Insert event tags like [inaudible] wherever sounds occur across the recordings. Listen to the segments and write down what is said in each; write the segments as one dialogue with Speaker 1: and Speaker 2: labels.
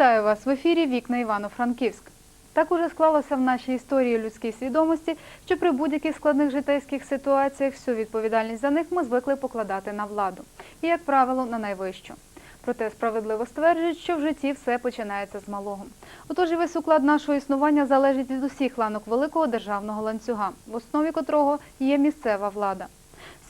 Speaker 1: Вітаю вас в ефірі Вікна Івано-Франківськ. Так уже склалося в нашій історії людській свідомості, що при будь-яких складних житейських ситуаціях всю відповідальність за них ми звикли покладати на владу і, як правило, на найвищу. Проте справедливо стверджують, що в житті все починається з малого. Отож і весь уклад нашого існування залежить від усіх ланок великого державного ланцюга, в основі котрого є місцева влада.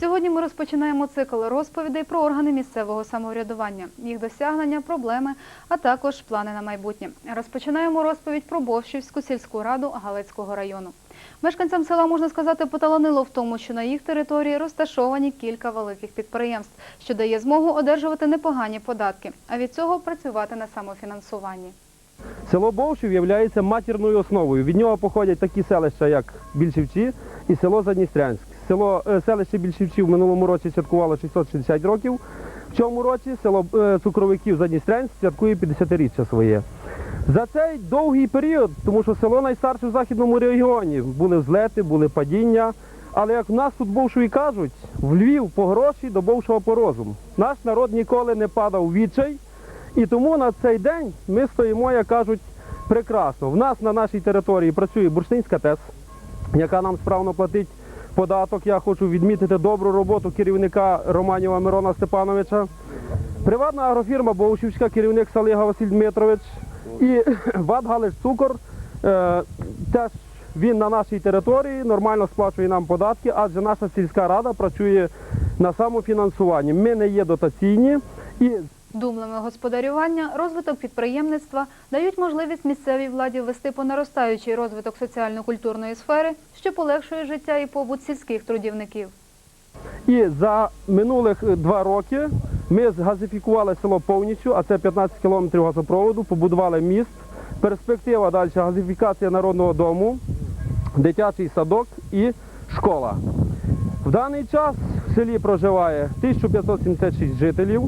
Speaker 1: Сьогодні ми розпочинаємо цикл розповідей про органи місцевого самоврядування, їх досягнення, проблеми, а також плани на майбутнє. Розпочинаємо розповідь про Бовщівську сільську раду Галицького району. Мешканцям села можна сказати поталанило в тому, що на їх території розташовані кілька великих підприємств, що дає змогу одержувати непогані податки, а від цього працювати на самофінансуванні.
Speaker 2: Село Бовшів є матірною основою. Від нього походять такі селища, як Більшівці і село Задністрянськ. Село, е, селище Більшівці в минулому році святкувало 660 років. В цьому році село е, Цукровиків Задністрянськ святкує 50-річчя своє. За цей довгий період, тому що село найстарше в західному регіоні, були взлети, були падіння. Але як в нас тут Бовшові кажуть, в Львів по гроші до Бовшого по розум. Наш народ ніколи не падав відчай. І тому на цей день ми стоїмо, як кажуть, прекрасно. В нас на нашій території працює Бурштинська ТЕС, яка нам справно платить податок. Я хочу відмітити добру роботу керівника Романіва Мирона Степановича. Приватна агрофірма Бовшівська, керівник Салига Василь Дмитрович і [clears throat] ВАД Галич Цукор. Е, теж він на нашій території нормально сплачує нам податки, адже наша сільська рада працює на самофінансуванні. Ми не є дотаційні і
Speaker 1: Думливе господарювання, розвиток підприємництва дають можливість місцевій владі ввести по наростаючий розвиток соціально-культурної сфери, що полегшує життя і побут сільських трудівників.
Speaker 2: І за минулих е, два роки ми згазифікували село повністю, а це 15 кілометрів газопроводу, побудували міст. Перспектива далі газифікація народного дому, дитячий садок і школа. В даний час в селі проживає 1576 жителів,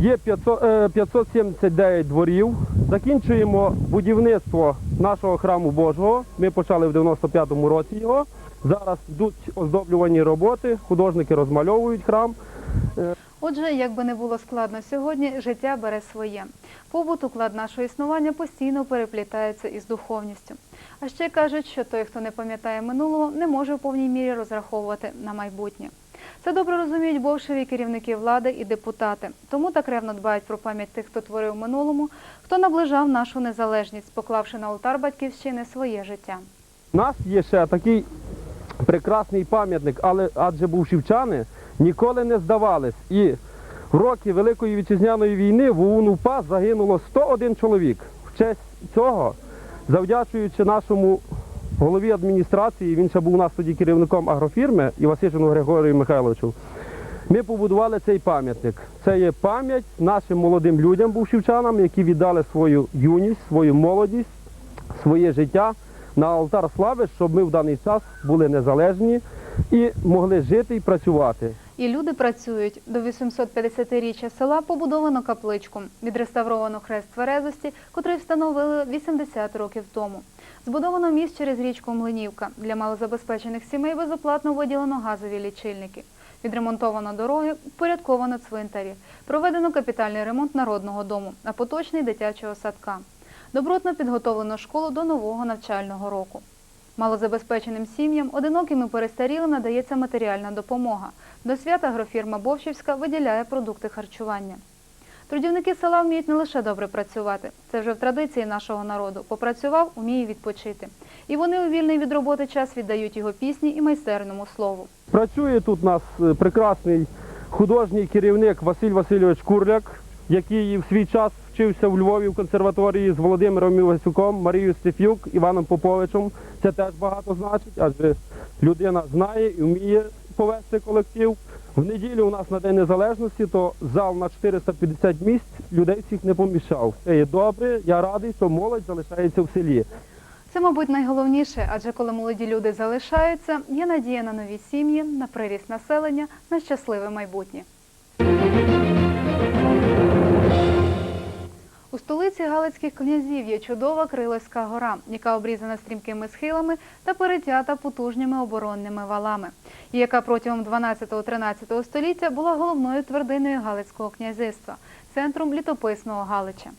Speaker 2: є 500, е, 579 дворів. Закінчуємо будівництво нашого храму Божого. Ми почали в 95-му році його. Зараз йдуть оздоблювані роботи, художники розмальовують храм.
Speaker 1: Отже, як би не було складно сьогодні, життя бере своє. Побут, уклад нашого існування постійно переплітається із духовністю. А ще кажуть, що той, хто не пам'ятає минулого, не може в повній мірі розраховувати на майбутнє. Це добре розуміють бовшеві керівники влади і депутати. Тому так ревно дбають про пам'ять тих, хто творив в минулому, хто наближав нашу незалежність, поклавши на алтар батьківщини своє життя.
Speaker 2: У нас є ще такий прекрасний пам'ятник, але адже бувшівчани ніколи не здавались. І в роки Великої вітчизняної війни в ОУН УПА загинуло 101 чоловік. В честь цього, завдячуючи нашому голові адміністрації, він ще був у нас тоді керівником агрофірми і Васильчину Григорію Михайловичу. Ми побудували цей пам'ятник. Це є пам'ять нашим молодим людям, бувшівчанам, які віддали свою юність, свою молодість, своє життя на алтар слави, щоб ми в даний час були незалежні і могли жити і працювати.
Speaker 1: І люди працюють. До 850-річчя села побудовано капличку. Відреставровано хрест тверезості, котрий встановили 80 років тому. Збудовано міст через річку Млинівка. Для малозабезпечених сімей безоплатно виділено газові лічильники. Відремонтовано дороги, впорядковано цвинтарі. Проведено капітальний ремонт народного дому, а поточний дитячого садка. Добротно підготовлено школу до нового навчального року. Малозабезпеченим сім'ям, одиноким і перестарілим надається матеріальна допомога. До свята агрофірма Бовщівська виділяє продукти харчування. Трудівники села вміють не лише добре працювати, це вже в традиції нашого народу. Попрацював, уміє відпочити. І вони у вільний від роботи час віддають його пісні і майстерному слову.
Speaker 2: Працює тут у нас е, прекрасний художній керівник Василь Васильович Курляк, який в свій час вчився в Львові в консерваторії з Володимиром Івасюком, Марією Стефюк, Іваном Поповичем. Це теж багато значить, адже людина знає і вміє повести колектив. В неділю у нас на День Незалежності, то зал на 450 місць людей всіх не поміщав. Це є добре, я радий, що молодь залишається в селі.
Speaker 1: Це, мабуть, найголовніше, адже коли молоді люди залишаються, є надія на нові сім'ї, на приріст населення, на щасливе майбутнє. У столиці Галицьких князів є чудова Крилівська гора, яка обрізана стрімкими схилами та перетята потужними оборонними валами, яка протягом 12-13 століття була головною твердиною Галицького князівства, центром літописного Галича.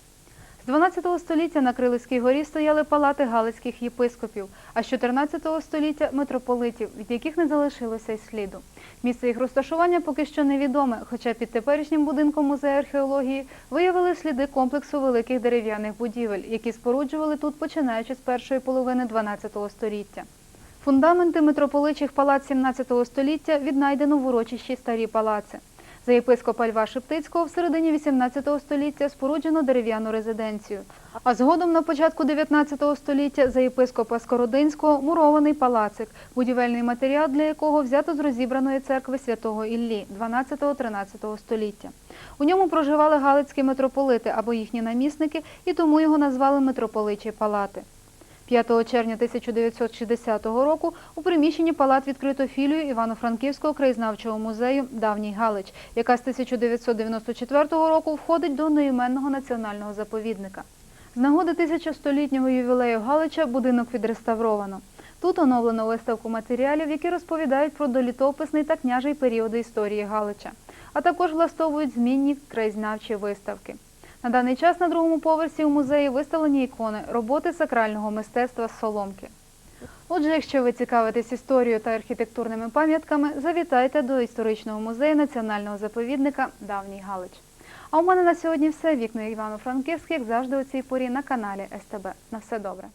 Speaker 1: З 12 століття на Крилівській горі стояли палати галицьких єпископів, а з 14 століття митрополитів, від яких не залишилося й сліду. Місце їх розташування поки що невідоме, хоча під теперішнім будинком музею археології виявили сліди комплексу великих дерев'яних будівель, які споруджували тут починаючи з першої половини 12 століття. Фундаменти митрополичих палац 17 століття віднайдено в урочищі Старі палаци. За єпископа Льва Шептицького в середині 18 століття споруджено дерев'яну резиденцію. А згодом на початку 19 століття за єпископа Скородинського мурований палацик, будівельний матеріал для якого взято з розібраної церкви святого Іллі 12-13 століття. У ньому проживали галицькі митрополити або їхні намісники, і тому його назвали митрополичі палати. 5 червня 1960 року у приміщенні палат відкрито філію Івано-Франківського краєзнавчого музею Давній Галич, яка з 1994 року входить до неіменного національного заповідника. З нагоди тисячостолітнього ювілею Галича будинок відреставровано. Тут оновлено виставку матеріалів, які розповідають про долітописний та княжий періоди історії Галича, а також влаштовують змінні краєзнавчі виставки. На даний час на другому поверсі у музеї виставлені ікони роботи сакрального мистецтва соломки. Отже, якщо ви цікавитесь історією та архітектурними пам'ятками, завітайте до історичного музею національного заповідника Давній Галич. А у мене на сьогодні все. Вікно Івано-Франківськ, як завжди у цій порі на каналі СТБ. На все добре.